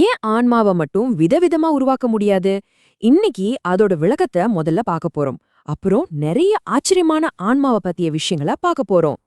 ஏன் ஆன்மாவை மட்டும் விதவிதமா உருவாக்க முடியாது? இன்னைக்கு அதோட விளக்கத்தை முதல்ல பார்க்க போறோம். அப்புறம் நிறைய ஆச்சரியமான ஆன்மாவை பத்திய விஷயங்கள பார்க்க போறோம்.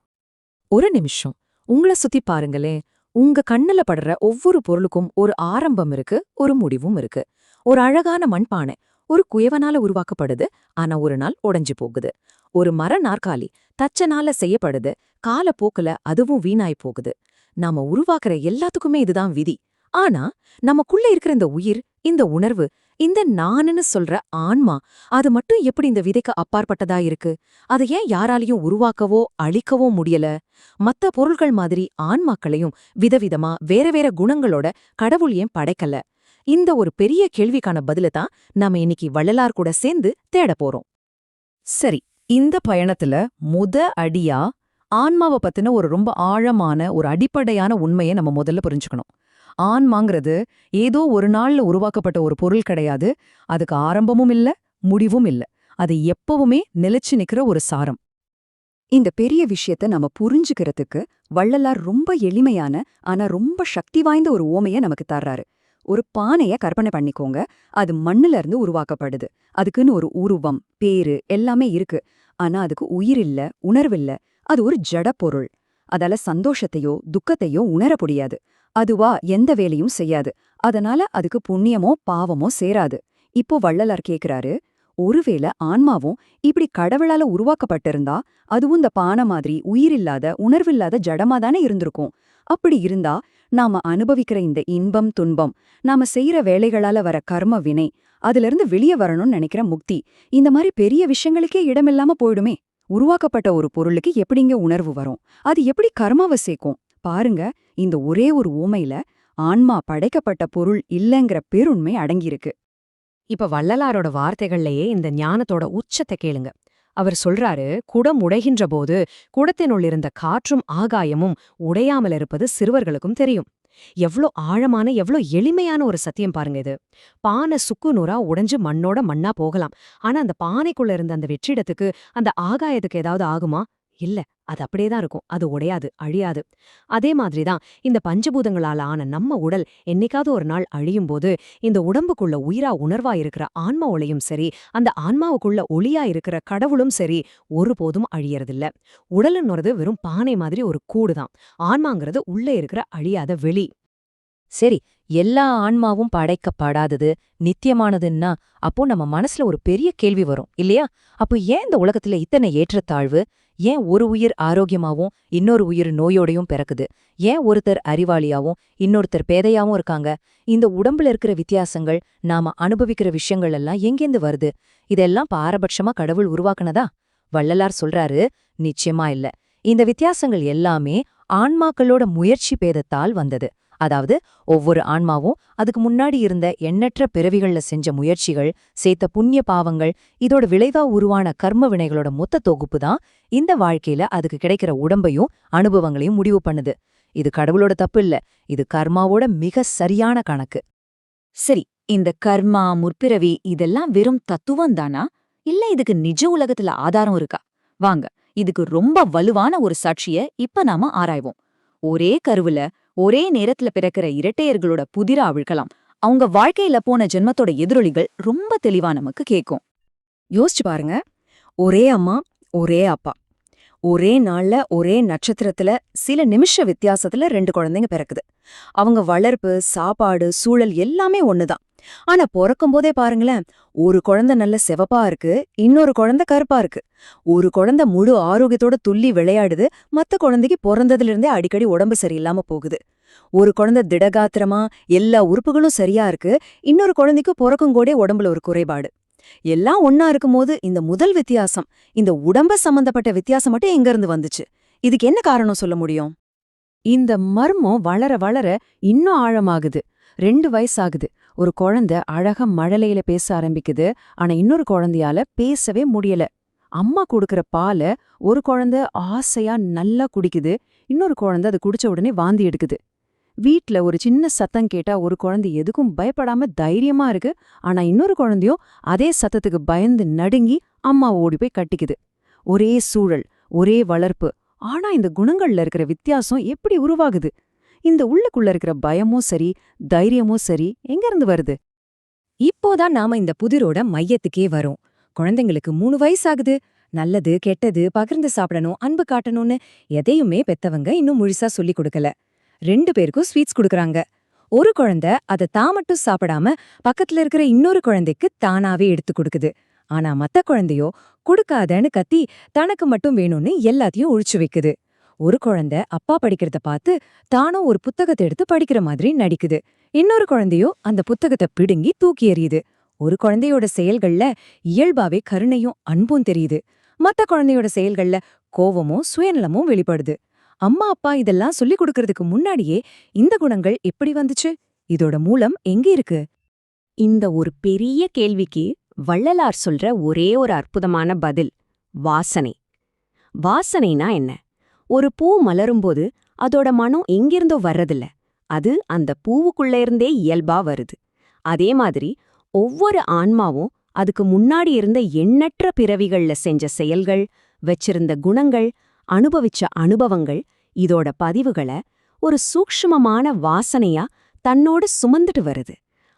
ஒரு நிமிஷம். உங்களை சுத்தி பாருங்களேன். உங்க கண்ணுல படுற ஒவ்வொரு பொருளுக்கும் ஒரு ஆரம்பம் இருக்கு ஒரு முடிவும் இருக்கு. ஒரு அழகான மண்பானை ஒரு குயவனால உருவாக்கப்படுது ஆனா ஒரு நாள் உடைஞ்சு போகுது. ஒரு மர நாற்காலி தச்சனால செய்யப்படுது காலப்போக்குல அதுவும் வீணாய் போகுது. நாம உருவாக்குற எல்லாத்துக்குமே இதுதான் விதி. ஆனா நமக்குள்ள இருக்கிற இந்த உயிர் இந்த உணர்வு இந்த நானுன்னு சொல்ற ஆன்மா அது மட்டும் எப்படி இந்த விதைக்கு அப்பாற்பட்டதா இருக்கு? அதை ஏன் யாராலையும் உருவாக்கவோ அழிக்கவோ முடியல? மத்த பொருள்கள் மாதிரி ஆன்மாக்களையும் விதவிதமா வேற வேற குணங்களோட கடவுள் ஏன் படைக்கல? இந்த ஒரு பெரிய கேள்விக்கான பதில தான் நாம இன்னைக்கு வள்ளலார் கூட சேர்ந்து தேட போறோம். சரி இந்த பயணத்துல முத அடியா ஆன்மாவை பத்தின ஒரு ரொம்ப ஆழமான ஒரு அடிப்படையான உண்மையை நம்ம முதல்ல புரிஞ்சுக்கணும். ஆன்மாங்கிறது ஏதோ ஒரு நாள்ல உருவாக்கப்பட்ட ஒரு பொருள் கிடையாது. அதுக்கு ஆரம்பமும் இல்ல முடிவும் இல்ல. அது எப்பவுமே நிலைச்சு நிக்கிற ஒரு சாரம். இந்த பெரிய விஷயத்த நம்ம புரிஞ்சுக்கிறதுக்கு வள்ளலார் ரொம்ப எளிமையான ஆனா ரொம்ப சக்தி வாய்ந்த ஒரு ஓமைய நமக்கு தர்றாரு. ஒரு பானைய கற்பனை பண்ணிக்கோங்க. அது மண்ணுல இருந்து உருவாக்கப்படுது. அதுக்குன்னு ஒரு உருவம் பேரு எல்லாமே இருக்கு. ஆனா அதுக்கு உயிரில்ல உணர்வில்ல அது ஒரு ஜட பொருள். அதால சந்தோஷத்தையோ துக்கத்தையோ உணர முடியாது. அதுவா எந்த வேலையும் செய்யாது. அதனால அதுக்கு புண்ணியமோ பாவமோ சேராது. இப்போ வள்ளலார் கேக்குறாரு ஒருவேளை ஆன்மாவும் இப்படி கடவுளால உருவாக்கப்பட்டிருந்தா அதுவும் இந்த பானை மாதிரி உயிரில்லாத உணர்வில்லாத ஜடமா தானே இருந்திருக்கும். அப்படி இருந்தா நாம அனுபவிக்கிற இந்த இன்பம் துன்பம் நாம செய்யற வேலைகளால வர கர்ம வினை அதிலிருந்து வெளியே வரணும்னு நினைக்கிற முக்தி இந்த மாதிரி பெரிய விஷயங்களுக்கே இடமில்லாம போயிடுமே. உருவாக்கப்பட்ட ஒரு பொருளுக்கு எப்படிங்க உணர்வு வரும்? அது எப்படி கர்மாவை சேர்க்கும்? பாருங்க இந்த ஒரே ஒரு ஊமையில ஆன்மா படைக்கப்பட்ட பொருள் இல்லைங்கிற பெருண்மை அடங்கியிருக்கு. இப்ப வள்ளலாரோட வார்த்தைகள்லயே இந்த ஞானத்தோட உச்சத்தை கேளுங்க. அவர் சொல்றாரு குடம் உடைகின்ற போது குடத்தினுள் இருந்த காற்றும் ஆகாயமும் உடையாமல் இருப்பது சிறுவர்களுக்கும் தெரியும். எவ்ளோ ஆழமான எவ்ளோ எளிமையான ஒரு சத்தியம் பாருங்க இது. பானை சுக்கு நூறா உடைஞ்சு மண்ணோட மண்ணா போகலாம். ஆனா அந்த பானைக்குள்ள இருந்த அந்த வெற்றிடத்துக்கு அந்த ஆகாயத்துக்கு ஏதாவது ஆகுமா? இல்ல அது அப்படியே தான் இருக்கும். அது உடையாது அழியாது. அதே மாதிரிதான் இந்த பஞ்சபூதங்களால ஆன நம்ம உடல் என்னைக்காவது ஒரு நாள் அழியும் போது இந்த உடம்புக்குள்ள உயிரா உணர்வா இருக்கிற ஆன்மா ஒளியும் சரி அந்த ஆன்மாவுக்குள்ள ஒளியா இருக்கிற கடவுளும் சரி ஒருபோதும் அழியறதில்ல. உடலுன்னுறது வெறும் பானை மாதிரி ஒரு கூடுதான் ஆன்மாங்கிறது உள்ள இருக்கிற அழியாத வெளி. சரி எல்லா ஆன்மாவும் படைக்கப்படாதது நித்தியமானதுன்னா அப்போ நம்ம மனசுல ஒரு பெரிய கேள்வி வரும் இல்லையா? அப்போ ஏன் இந்த உலகத்துல இத்தனை ஏற்றத்தாழ்வு? ஏன் ஒரு உயிர் ஆரோக்கியமாவும் இன்னொரு உயிர் நோயோடையும் பிறக்குது? ஏன் ஒருத்தர் அறிவாளியாவும் இன்னொருத்தர் பேதையாவும் இருக்காங்க? இந்த உடம்புல இருக்கிற வித்தியாசங்கள் நாம அனுபவிக்கிற விஷயங்கள் எல்லாம் எங்கேந்து வருது? இதெல்லாம் பாரபட்சமா கடவுள் உருவாக்குனதா? வள்ளலார் சொல்றாரு நிச்சயமா இல்ல. இந்த வித்தியாசங்கள் எல்லாமே ஆன்மாக்களோட முயற்சி பேதத்தால் வந்தது. அதாவது ஒவ்வொரு ஆன்மாவும் அதுக்கு முன்னாடி இருந்த எண்ணற்ற பிறவிகள்ல செஞ்ச முயற்சிகள் சேர்த்த புண்ணிய பாவங்கள் இதோட விளைவா உருவான கர்ம வினைகளோட மொத்த தொகுப்பு தான் இந்த வாழ்க்கையில அதுக்கு கிடைக்கிற உடம்பையும் அனுபவங்களையும் முடிவு பண்ணுது. இது கடவுளோட தப்பு இல்ல இது கர்மாவோட மிக சரியான கணக்கு. சரி இந்த கர்மா முற்பிறவி இதெல்லாம் வெறும் தத்துவம் தானா? இல்ல இதுக்கு நிஜ உலகத்துல ஆதாரம் இருக்கா? வாங்க இதுக்கு ரொம்ப வலுவான ஒரு சாட்சிய இப்ப நாம ஆராய்வோம். ஒரே கருவுல ஒரே நேரத்துல பிறக்கிற இரட்டையர்களோட புதிர அவிழ்க்கலாம். அவங்க வாழ்க்கையில போன ஜென்மத்தோட எதிரொலிகள் ரொம்ப தெளிவா நமக்கு கேக்கும் யோசிச்சு பாருங்க. ஒரே அம்மா ஒரே அப்பா. ஒரே நாள்ல ஒரே நட்சத்திரத்துல சில நிமிஷ வித்தியாசத்துல ரெண்டு குழந்தைங்க பிறக்குது. அவங்க வளர்ப்பு சாப்பாடு சூழல் எல்லாமே ஒண்ணுதான். ஆனா பிறக்கும் போதே பாருங்களேன் ஒரு குழந்தை நல்ல செவப்பா இருக்கு இன்னொரு குழந்தை கருப்பா இருக்கு. ஒரு குழந்தை முழு ஆரோக்கியத்தோட துள்ளி விளையாடுது மத்த குழந்தைக்கு பிறந்ததுல இருந்தே அடிக்கடி உடம்பு சரியில்லாம போகுது. ஒரு குழந்தை திடகாத்திரமா எல்லா உறுப்புகளும் சரியா இருக்கு இன்னொரு குழந்தைக்கு பிறக்கும் கூட உடம்புல ஒரு குறைபாடு. எல்லாம் ஒன்னா இருக்கும்போது இந்த முதல் வித்தியாசம் இந்த உடம்ப சம்பந்தப்பட்ட வித்தியாசம் மட்டும் எங்க இருந்து வந்துச்சு? இதுக்கு என்ன காரணம் சொல்ல முடியும்? இந்த மர்மம் வளர வளர இன்னும் ஆழமாகுது. ரெண்டு வயசாகுது. ஒரு குழந்தை அழகா மழலையில பேச ஆரம்பிக்குது. ஆனா இன்னொரு குழந்தையால பேசவே முடியல. அம்மா கொடுக்கற பால ஒரு குழந்தை ஆசையா நல்லா குடிக்குது. இன்னொரு குழந்தை அது குடிச்ச உடனே வாந்தி எடுக்குது. வீட்ல ஒரு சின்ன சத்தம் கேட்டா ஒரு குழந்தை எதுக்கும் பயப்படாம தைரியமா இருக்கு. ஆனா இன்னொரு குழந்தையும் அதே சத்தத்துக்கு பயந்து நடுங்கி அம்மா ஓடி போய் கட்டிக்குது. ஒரே சூழல் ஒரே வளர்ப்பு. ஆனா இந்த குணங்கள்ல இருக்கிற வித்தியாசம் எப்படி உருவாகுது? இந்த உள்ளுக்குள்ள இருக்கிற பயமும் சரி தைரியமும் சரி எங்க இருந்து வருது? இப்போதான் நாம இந்த புதிரோட மையத்துக்கே வரோம். குழந்தைங்களுக்கு மூணு வயசாகுது. நல்லது கெட்டது பகிர்ந்து சாப்பிடணும் அன்பு காட்டணும்னு எதையுமே பெத்தவங்க இன்னும் முழுசா சொல்லி கொடுக்கல. ரெண்டு பேருக்கும் ஸ்வீட்ஸ் கொடுக்கறாங்க. ஒரு குழந்தை அதை தான் மட்டும் சாப்பிடாம பக்கத்துல இருக்கிற இன்னொரு குழந்தைக்கு தானாவே எடுத்து கொடுக்குது. ஆனா மத்த குழந்தையோ கொடுக்காதன்னு கத்தி தனக்கு மட்டும் வேணும்னு எல்லாத்தையும் ஒழிச்சு வைக்குது. ஒரு குழந்தை அப்பா படிக்கிறத பார்த்து தானும் ஒரு புத்தகத்தை எடுத்து படிக்கிற மாதிரி நடிக்குது. இன்னொரு குழந்தையோ அந்த புத்தகத்தை பிடுங்கி தூக்கி எறியுது. ஒரு குழந்தையோட செயல்கள்ல இயல்பாவே கருணையும் அன்பும் தெரியுது. மத்த குழந்தையோட செயல்கள்ல கோவமும் சுயநலமும் வெளிப்படுது. அம்மா அப்பா இதெல்லாம் சொல்லிக் கொடுக்கறதுக்கு முன்னாடியே இந்த குணங்கள் எப்படி வந்துச்சு? இதோட மூலம் எங்க இருக்கு? இந்த ஒரு பெரிய கேள்விக்கு வள்ளலார் சொல்ற ஒரே ஒரு அற்புதமான பதில் வாசனை. வாசனைனா என்ன? ஒரு பூ மலரும்போது அதோட மனம் எங்கிருந்தோ வர்றதில்ல. அது அந்த பூவுக்குள்ள இருந்தே இயல்பா வருது. அதே மாதிரி ஒவ்வொரு ஆன்மாவும் அதுக்கு முன்னாடி இருந்த எண்ணற்ற பிறவிகள்ல செஞ்ச செயல்கள் வச்சிருந்த குணங்கள் அனுபவிச்ச அனுபவங்கள் இதோட பதிவுகளை ஒரு சூக்ஷ்மமான வாசனையா தன்னோடு சுமந்துட்டு வருது.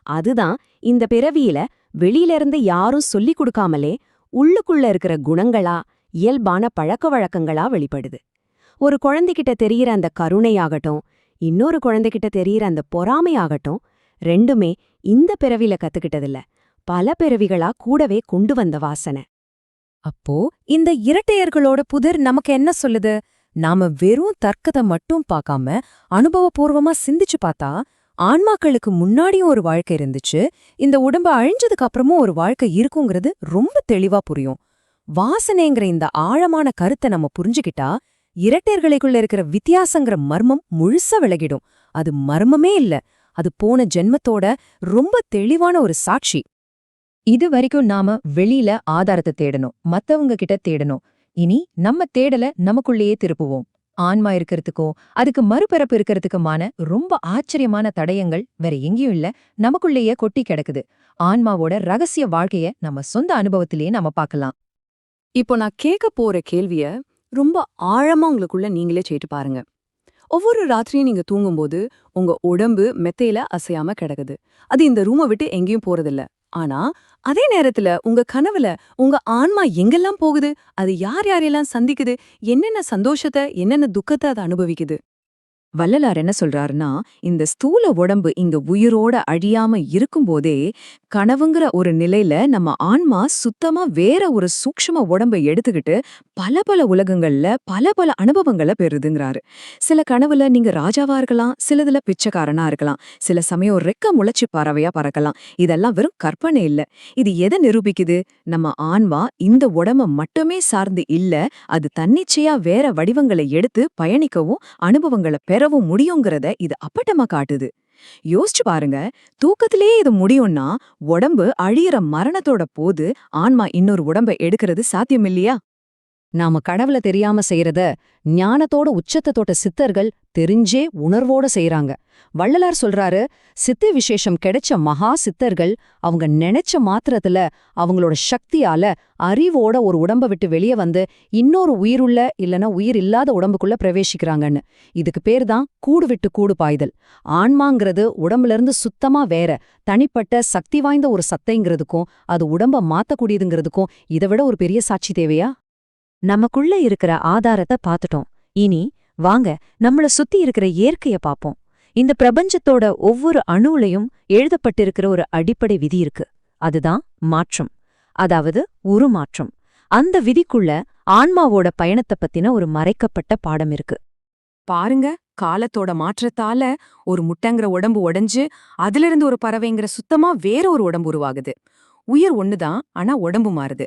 அதுதான் இந்த பிறவியில வெளியில இருந்து யாரும் சொல்லிக் கொடுக்காமலே உள்ளுக்குள்ள இருக்கிற குணங்களா இயல்பான பழக்க வழக்கங்களா வெளிப்படுது. ஒரு குழந்தைகிட்ட தெரியிற அந்த கருணையாகட்டும் இன்னொரு குழந்தைகிட்ட தெரியிற அந்த பொறாமையாகட்டும் ரெண்டுமே இந்த பிறவில கத்துக்கிட்டதில்ல. பல பிறவிகளா கூடவே கொண்டு வந்த வாசனை. அப்போ இந்த இரட்டையர்களோட புதிர் நமக்கு என்ன சொல்லுது? நாம வெறும் தர்க்கத்தை மட்டும் பார்க்காம அனுபவபூர்வமா சிந்திச்சு பார்த்தா ஆன்மாக்களுக்கு முன்னாடியும் ஒரு வாழ்க்கை இருந்துச்சு இந்த உடம்பு அழிஞ்சதுக்கு அப்புறமும் ஒரு வாழ்க்கை இருக்குங்கிறது ரொம்ப தெளிவா புரியும். வாசனைங்கிற இந்த ஆழமான கருத்தை நம்ம புரிஞ்சுக்கிட்டா இரட்டையர்களுக்குள்ள இருக்கிற வித்தியாசங்கிற மர்மம் முழுசா விலகிடும். அது மர்மமே இல்ல. அது போன ஜென்மத்தோட ரொம்ப தெளிவான ஒரு சாட்சி. இது வரைக்கும் நாம வெளியில ஆதாரத்தை தேடணும். மத்தவங்க கிட்ட தேடணும். இனி நம்ம தேடல நமக்குள்ளேயே திருப்புவோம். ஆன்மா இருக்கிறதுக்கும் அதுக்கு மறுபிறப்பு இருக்கிறதுக்குமான ரொம்ப ஆச்சரியமான தடயங்கள் வேற எங்கேயும் இல்ல. நமக்குள்ளேயே கொட்டி கிடக்குது. ஆன்மாவோட ரகசிய வாழ்க்கைய நம்ம சொந்த அனுபவத்திலேயே நம்ம பார்க்கலாம். இப்போ நான் கேட்க போற கேள்விய ரொம்ப ஆழமா உங்களுக்குள்ள நீங்களே செய்து பாருங்க. ஒவ்வொரு ராத்திரியும் நீங்க தூங்கும்போது உங்க உடம்பு மெத்தையில அசையாம கிடக்குது. அது இந்த ரூமை விட்டு எங்கேயும் போகிறதில்ல ஆனா அதே நேரத்துல உங்க கனவுல உங்க ஆன்மா எங்கெல்லாம் போகுது? அது யார் யாரெல்லாம் சந்திக்குது? என்னென்ன சந்தோஷத்தை என்னென்ன துக்கத்தை அது அனுபவிக்குது? வள்ளலார் என்ன சொல்றாருன்னா இந்த ஸ்தூல உடம்பு இங்க உயிரோட அழியாம இருக்கும்போதே கனவுங்கிற ஒரு நிலையில நம்ம ஆன்மா சுத்தமா வேற ஒரு சூக்ஷ்ம உடம்பை எடுத்துக்கிட்டு பல பல உலகங்கள்ல பல பல அனுபவங்களை பெறுதுங்கிறாரு. சில கனவுல நீங்க ராஜாவா இருக்கலாம் சிலதுல பிச்சைக்காரனா இருக்கலாம் சில சமயம் ரெக்க முளைச்சு பறவையா பறக்கலாம். இதெல்லாம் வெறும் கற்பனை இல்ல. இது எதை நிரூபிக்குது? நம்ம ஆன்மா இந்த உடம்ப மட்டுமே சார்ந்து இல்ல அது தன்னிச்சையா வேற வடிவங்களை எடுத்து பயணிக்கவும் அனுபவங்களை பெற பெறவும் முடியுங்கிறத இது அப்பட்டமா காட்டுது. யோசிச்சு பாருங்க தூக்கத்திலே இது முடியும்னா உடம்பு அழியிற மரணத்தோட போது ஆன்மா இன்னொரு உடம்ப எடுக்கிறது சாத்தியம் இல்லையா நாம கடவுளை தெரியாம செய்யறத ஞானத்தோட உச்சத்தை தொட்ட சித்தர்கள் தெரிஞ்சே உணர்வோட செய்யறாங்க வள்ளலார் சொல்றாரு சித்த விசேஷம் கிடைச்ச மகா சித்தர்கள் அவங்க நினைச்ச மாத்திரத்துல அவங்களோட சக்தியால அறிவோட ஒரு உடம்ப விட்டு வெளியே வந்து இன்னொரு உயிருள்ள இல்லனா உயிர் இல்லாத உடம்புக்குள்ள பிரவேசிக்கிறாங்கன்னு. இதுக்கு பேர் தான் கூடு விட்டு கூடு பாய்தல். ஆன்மாங்கிறது உடம்புல இருந்து சுத்தமா வேற தனிப்பட்ட சக்தி வாய்ந்த ஒரு சத்தைங்கிறதுக்கும் அது உடம்ப மாத்தக்கூடியதுங்கிறதுக்கும் இதை விட ஒரு பெரிய சாட்சி தேவையா? நமக்குள்ள இருக்கிற ஆதாரத்தை பார்த்துட்டோம். இனி வாங்க நம்மள சுத்தி இருக்கிற இயற்கைய பாப்போம் இந்த பிரபஞ்சத்தோட ஒவ்வொரு அணுவுலையும் எழுதப்பட்டிருக்கிற ஒரு அடிப்படை விதி இருக்கு. அதுதான் மாற்றம். அதாவது உருமாற்றம். அந்த விதிக்குள்ள ஆன்மாவோட பயணத்தை பத்தின ஒரு மறைக்கப்பட்ட பாடம் இருக்கு. பாருங்க காலத்தோட மாற்றத்தால ஒரு முட்டைங்கிற உடம்பு உடைஞ்சு அதிலிருந்து ஒரு பறவைங்கிற சுத்தமா வேற ஒரு உடம்பு உருவாகுது. உயிர் ஒண்ணுதான் ஆனா உடம்பு மாறுது.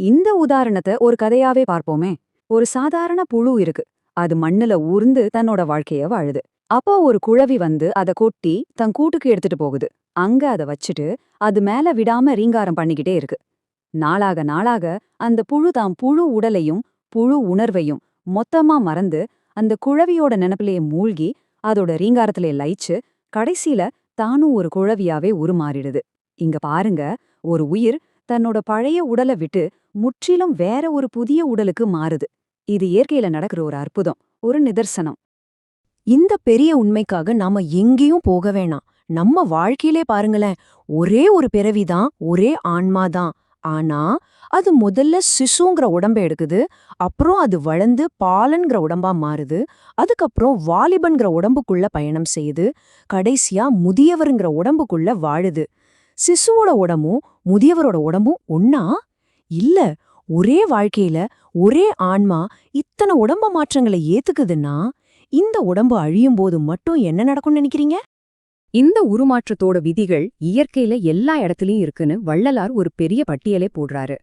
இந்த உதாரணத்தை ஒரு கதையாவே பார்ப்போமே. ஒரு சாதாரண புழு இருக்கு. அது மண்ணுல ஊர்ந்து தன்னோட வாழ்க்கைய வாழுது. அப்போ ஒரு குழவி வந்து அத கொட்டி தன் கூட்டுக்கு எடுத்துட்டு போகுது. அங்க அத வச்சுட்டு அது மேல விடாம ரீங்காரம் பண்ணிக்கிட்டே இருக்கு. நாளாக நாளாக அந்த புழு தாம் புழு உடலையும் புழு உணர்வையும் மொத்தமா மறந்து அந்த குழவியோட நினப்பிலேயே மூழ்கி அதோட ரீங்காரத்திலே லயிச்சு கடைசியில தானும் ஒரு குழவியாவே உருமாறிடுது. இங்க பாருங்க ஒரு உயிர் தன்னோட பழைய உடலை விட்டு முற்றிலும் வேற ஒரு புதிய உடலுக்கு மாறுது. இது இயற்கையில நடக்கிற ஒரு அற்புதம் ஒரு நிதர்சனம். இந்த பெரிய உண்மைக்காக நாம எங்கேயும் போக வேணாம். நம்ம வாழ்க்கையிலே பாருங்களேன் ஒரே ஒரு பிறவிதான் ஒரே ஆன்மாதான் ஆனா அது முதல்ல சிசுங்கிற உடம்ப எடுக்குது அப்புறம் அது வளர்ந்து பாலன்கிற உடம்பா மாறுது அதுக்கப்புறம் வாலிபன்கிற உடம்புக்குள்ள பயணம் செய்யுது கடைசியா முதியவருங்கிற உடம்புக்குள்ள வாழுது. சிசுவோட உடம்பும் முதியவரோட உடம்பும் ஒன்னா இல்ல ஒரே வாழ்க்கையில ஒரே ஆன்மா இத்தனை உடம்ப மாற்றங்களை ஏத்துக்குதுன்னா இந்த உடம்பு அழியும் போது மட்டும் என்ன நடக்கும்னு நினைக்கிறீங்க? இந்த உருமாற்றத்தோட விதிகள் இயற்கையில எல்லா இடத்துலயும் இருக்குன்னு வள்ளலார் ஒரு பெரிய பட்டியலே போடுறாரு.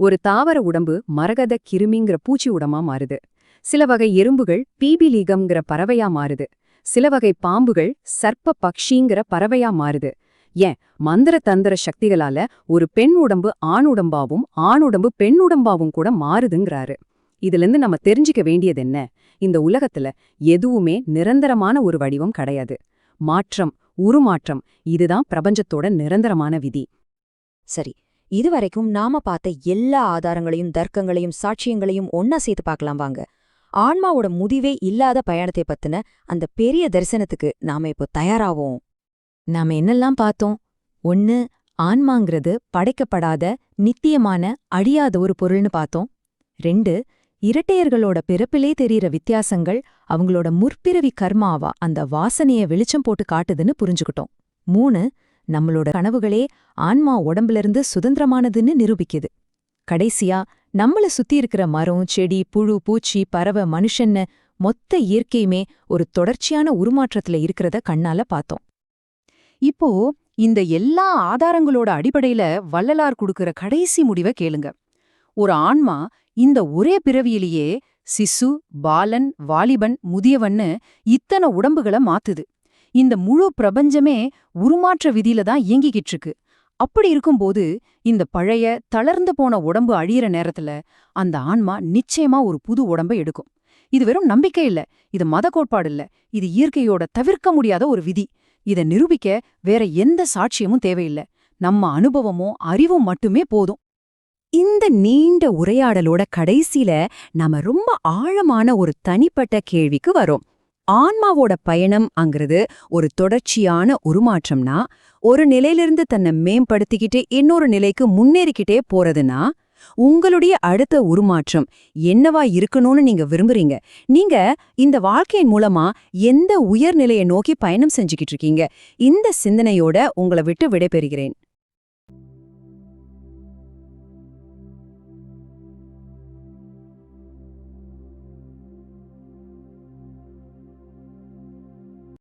ஒரு தாவர உடம்பு மரகத கிருமிங்கிற பூச்சி உடமா மாறுது. சில வகை எறும்புகள் பீபிலீகம்ங்கிற பறவையா மாறுது. சில வகை பாம்புகள் சர்ப்ப பக்ஷிங்கிற பறவையா மாறுது. ஏன்? மந்திர தந்திர சக்திகளால ஒரு பெண் உடம்பு ஆண் உடம்பாவும் ஆண் உடம்பு பெண் உடம்பாவும் கூட மாறுதுங்கிறாரு. இதிலிருந்து நம்ம தெரிஞ்சுக்க வேண்டியது என்ன? இந்த உலகத்துல எதுவுமே நிரந்தரமான ஒரு வடிவம் கிடையாது. மாற்றம் உருமாற்றம் இதுதான் பிரபஞ்சத்தோட நிரந்தரமான விதி. சரி இதுவரைக்கும் நாம பார்த்த எல்லா ஆதாரங்களையும் தர்க்கங்களையும் சாட்சியங்களையும் ஒன்னா சேர்த்து பார்க்கலாம் வாங்க. ஆன்மாவோட முடிவே இல்லாத பயணத்தை பத்தின அந்த பெரிய தரிசனத்துக்கு நாம இப்போ தயாராவோம். நாம என்னெல்லாம் பார்த்தோம்? ஒன்னு ஆன்மாங்கிறது படைக்கப்படாத நித்தியமான அழியாத ஒரு பொருள்னு பார்த்தோம். ரெண்டு இரட்டையர்களோட பிறப்பிலே தெரியற வித்தியாசங்கள் அவங்களோட முற்பிறவி கர்மாவா அந்த வாசனைய வெளிச்சம் போட்டு காட்டுதுன்னு புரிஞ்சுக்கிட்டோம். மூணு நம்மளோட கனவுகளே ஆன்மா உடம்பிலிருந்து சுதந்திரமானதுன்னு நிரூபிக்குது. கடைசியா நம்மள சுத்தி இருக்கிற மரம் செடி புழு பூச்சி பறவை மனுஷன்னு மொத்த இயற்கையுமே ஒரு தொடர்ச்சியான உருமாற்றத்துல இருக்கிறத கண்ணால பார்த்தோம். இப்போ இந்த எல்லா ஆதாரங்களோட அடிப்படையில வள்ளலார் கொடுக்கிற கடைசி முடிவை கேளுங்க. ஒரு ஆன்மா இந்த ஒரே பிறவியிலேயே சிசு பாலன் வாலிபன் முதியவன்னு இத்தனை உடம்புகளை மாத்துது. இந்த முழு பிரபஞ்சமே உருமாற்ற விதியில தான் இயங்கிக்கிட்டு இருக்கு. அப்படி இருக்கும்போது இந்த பழைய தளர்ந்து போன உடம்பு அழியிற நேரத்துல அந்த ஆன்மா நிச்சயமா ஒரு புது உடம்பை எடுக்கும். இது வெறும் நம்பிக்கை இல்ல இது மத கோட்பாடு இல்ல இது இயற்கையோட தவிர்க்க முடியாத ஒரு விதி. இத நிரூபிக்க வேற எந்த சாட்சியமும் தேவையில்லை. நம்ம அனுபவமும் அறிவும் மட்டுமே போதும். இந்த நீண்ட உரையாடலோட கடைசியில நாம ரொம்ப ஆழமான ஒரு தனிப்பட்ட கேள்விக்கு வரோம். ஆன்மாவோட பயணம் அங்கிறது ஒரு தொடர்ச்சியான உருமாற்றம்னா ஒரு நிலையிலிருந்து தன்னை மேம்படுத்திக்கிட்டு இன்னொரு நிலைக்கு முன்னேறிக்கிட்டே போறதுன்னா உங்களுடைய அடுத்த உருமாற்றம் என்னவா இருக்கணும்னு நீங்க விரும்புறீங்க? நீங்க இந்த வாழ்க்கையின் மூலமா எந்த உயர்நிலையை நோக்கி பயணம் செஞ்சுக்கிட்டு இருக்கீங்க? இந்த சிந்தனையோட உங்களை விட்டு விடைபெறுகிறேன்.